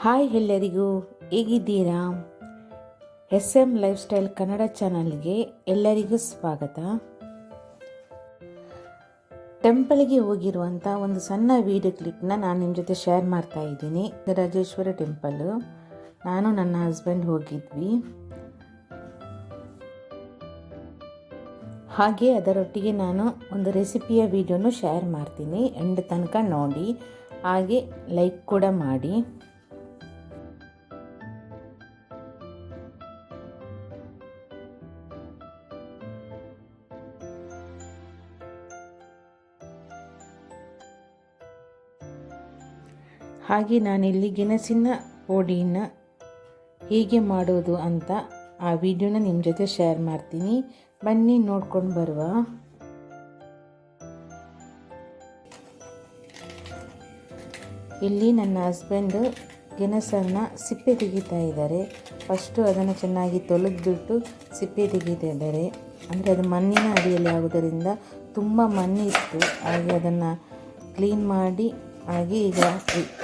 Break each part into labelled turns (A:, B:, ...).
A: Hi ಎಲ್ಲರಿಗೂ ಹೇಗಿದ್ದೀರಾ? S M lifestyle Kannada ಚಾನಲ್ಗೆ ಎಲ್ಲರಿಗೂ ಸ್ವಾಗತ. ಟೆಂಪಲ್ಗೆ ಹೋಗಿರುವಂಥ ಒಂದು ಸಣ್ಣ ವಿಡಿಯೋ ಕ್ಲಿಪ್ನ ನಾನು ನಿಮ್ಮ ಜೊತೆ ಶೇರ್ ಮಾಡ್ತಾ ಇದ್ದೀನಿ. ರಾಜೇಶ್ವರ ಟೆಂಪಲ್ಲು. ನಾನು ನನ್ನ ಹಸ್ಬೆಂಡ್ ಹೋಗಿದ್ವಿ. ಹಾಗೆ ಅದರೊಟ್ಟಿಗೆ ನಾನು ಒಂದು ರೆಸಿಪಿಯ ವಿಡಿಯೋನು ಶೇರ್ ಮಾಡ್ತೀನಿ. ಎಂಡ್ ತನಕ ನೋಡಿ. ಹಾಗೆ ಲೈಕ್ ಕೂಡ ಮಾಡಿ. ಹಾಗೆ ನಾನಿಲ್ಲಿ ಗೆಣಸಿನ ಪೋಡಿಯನ್ನು ಹೇಗೆ ಮಾಡೋದು ಅಂತ ಆ ವಿಡಿಯೋನ ನಿಮ್ಮ ಜೊತೆ ಶೇರ್ ಮಾಡ್ತೀನಿ. ಬನ್ನಿ ನೋಡ್ಕೊಂಡು ಬರುವ. ಇಲ್ಲಿ ನನ್ನ ಹಸ್ಬೆಂಡು ಗೆಣಸನ್ನು ಸಿಪ್ಪೆ ತೆಗಿತಾ ಇದ್ದಾರೆ. ಫಸ್ಟು ಅದನ್ನು ಚೆನ್ನಾಗಿ ತೊಳೆದ್ಬಿಟ್ಟು ಸಿಪ್ಪೆ ತೆಗಿತಾ ಇದ್ದಾರೆ. ಅಂದರೆ ಅದು ಮಣ್ಣಿನ ಅಡಿಯಲ್ಲಿ ಆಗೋದರಿಂದ ತುಂಬ ಮಣ್ಣಿತ್ತು. ಹಾಗೆ ಅದನ್ನು ಕ್ಲೀನ್ ಮಾಡಿ ಹಾಗೆ ಈಗ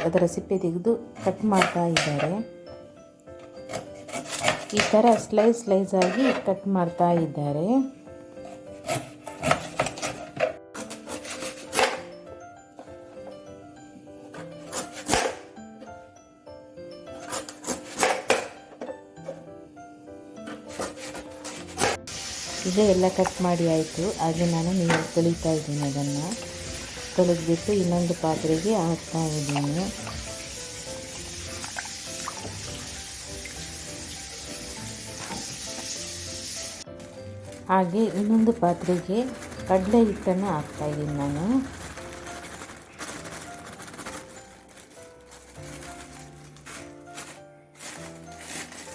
A: ಅದರ ಸಿಪ್ಪೆ ತೆಗೆದು ಕಟ್ ಮಾಡ್ತಾ ಇದ್ದಾರೆ. ಈ ಥರ ಸ್ಲೈಸ್ ಸ್ಲೈಸ್ ಆಗಿ ಕಟ್ ಮಾಡ್ತಾ ಇದ್ದಾರೆ. ಇದೆ, ಎಲ್ಲ ಕಟ್ ಮಾಡಿ ಆಯಿತು. ಹಾಗೆ ನಾನು ನೀರು ತೊಳಿತಾ ಇದ್ದೀನಿ ಅದನ್ನು. ತೊಳೆದ್ಬಿಟ್ಟು ಇನ್ನೊಂದು ಪಾತ್ರೆಗೆ ಹಾಕ್ತಾ ಇದ್ದೀನಿ. ಹಾಗೆ ಇನ್ನೊಂದು ಪಾತ್ರೆಗೆ ಕಡಲೆ ಹಿಟ್ಟನ್ನು ಹಾಕ್ತಾ ಇದ್ದೀನಿ ನಾನು.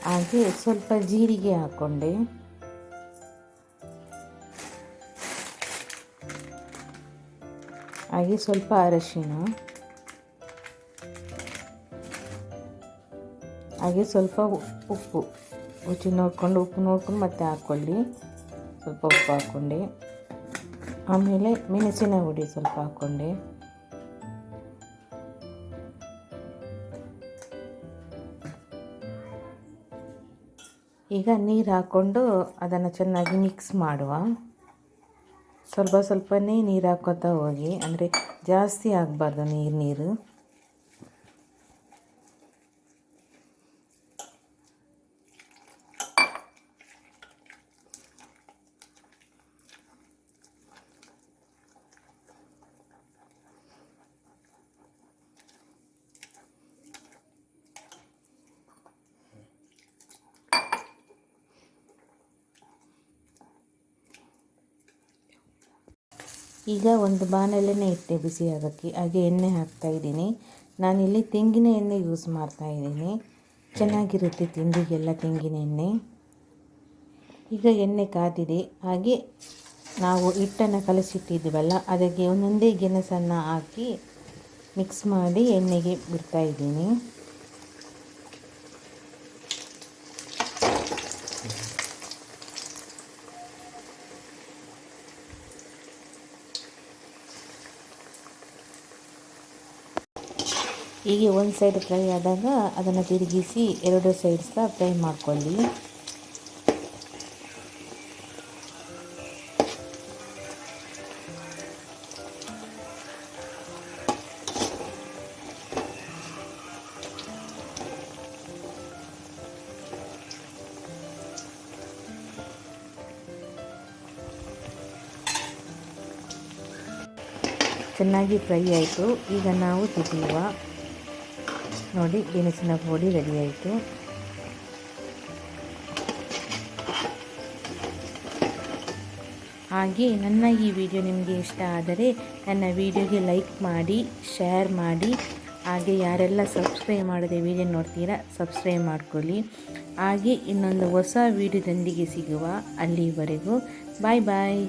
A: ಹಾಗೆ ಸ್ವಲ್ಪ ಜೀರಿಗೆ ಹಾಕ್ಕೊಂಡೆ ಹಾಗೆ ಸ್ವಲ್ಪ ಅರಶಿನ. ಹಾಗೆ ಸ್ವಲ್ಪ ಉಪ್ಪು. ರುಚಿ ನೋಡ್ಕೊಂಡು, ಉಪ್ಪು ನೋಡ್ಕೊಂಡು ಮತ್ತೆ ಹಾಕ್ಕೊಳ್ಳಿ. ಸ್ವಲ್ಪ ಉಪ್ಪು ಹಾಕ್ಕೊಂಡೆ. ಆಮೇಲೆ ಮೆಣಸಿನ ಹುಡಿ ಸ್ವಲ್ಪ ಹಾಕ್ಕೊಂಡೆ. ಈಗ ನೀರು ಹಾಕ್ಕೊಂಡು ಅದನ್ನು ಚೆನ್ನಾಗಿ ಮಿಕ್ಸ್ ಮಾಡುವ. ಸ್ವಲ್ಪ ಸ್ವಲ್ಪನೇ ನೀರು ಹಾಕೋತಾ ಹೋಗಿ ಅಂದರೆ ಜಾಸ್ತಿ ಆಗಬಾರ್ದು ನೀರು ನೀರು. ಈಗ ಒಂದು ಬಾಣಲೆನೇ ಇಟ್ಟೆ ಬಿಸಿ ಆಗೋಕ್ಕೆ. ಹಾಗೆ ಎಣ್ಣೆ ಹಾಕ್ತಾ ಇದ್ದೀನಿ. ನಾನಿಲ್ಲಿ ತೆಂಗಿನ ಎಣ್ಣೆ ಯೂಸ್ ಮಾಡ್ತಾ ಇದ್ದೀನಿ. ಚೆನ್ನಾಗಿರುತ್ತೆ ತಿಂಡಿಗೆಲ್ಲ ತೆಂಗಿನ ಎಣ್ಣೆ. ಈಗ ಎಣ್ಣೆ ಕಾದಿದೆ. ಹಾಗೆ ನಾವು ಹಿಟ್ಟನ್ನು ಕಲಸಿಟ್ಟಿದ್ದೀವಲ್ಲ, ಅದಕ್ಕೆ ಒಂದೊಂದೇ ಗೆಣಸನ್ನು ಹಾಕಿ ಮಿಕ್ಸ್ ಮಾಡಿ ಎಣ್ಣೆಗೆ ಬಿಡ್ತಾ ಹೀಗೆ ಒಂದು ಸೈಡ್ ಫ್ರೈ ಆದಾಗ ಅದನ್ನು ತಿರುಗಿಸಿ ಎರಡು ಸೈಡ್ ಸಹ ಫ್ರೈ ಮಾಡ್ಕೊಳ್ಳಿ. ಚೆನ್ನಾಗಿ ಫ್ರೈ ಆಯಿತು. ಈಗ ನಾವು ತೆಗೆಯುವ ನೋಡಿ ಗೆಣಸಿನ ರೆಡಿ ಆಯಿತು. ಹಾಗೆ ನನ್ನ ಈ ವಿಡಿಯೋ ನಿಮಗೆ ಇಷ್ಟ ಆದರೆ ನನ್ನ ವಿಡಿಯೋಗೆ ಲೈಕ್ ಮಾಡಿ ಶೇರ್ ಮಾಡಿ. ಹಾಗೆ ಯಾರೆಲ್ಲ ಸಬ್ಸ್ಕ್ರೈಬ್ ಮಾಡದೆ ವಿಡಿಯೋ ನೋಡ್ತೀರಾ ಸಬ್ಸ್ಕ್ರೈಬ್ ಮಾಡ್ಕೊಳ್ಳಿ. ಹಾಗೆ ಇನ್ನೊಂದು ಹೊಸ ವಿಡಿಯೋದೊಂದಿಗೆ ಸಿಗುವ ಅಲ್ಲಿವರೆಗೂ. ಬಾಯ್ ಬಾಯ್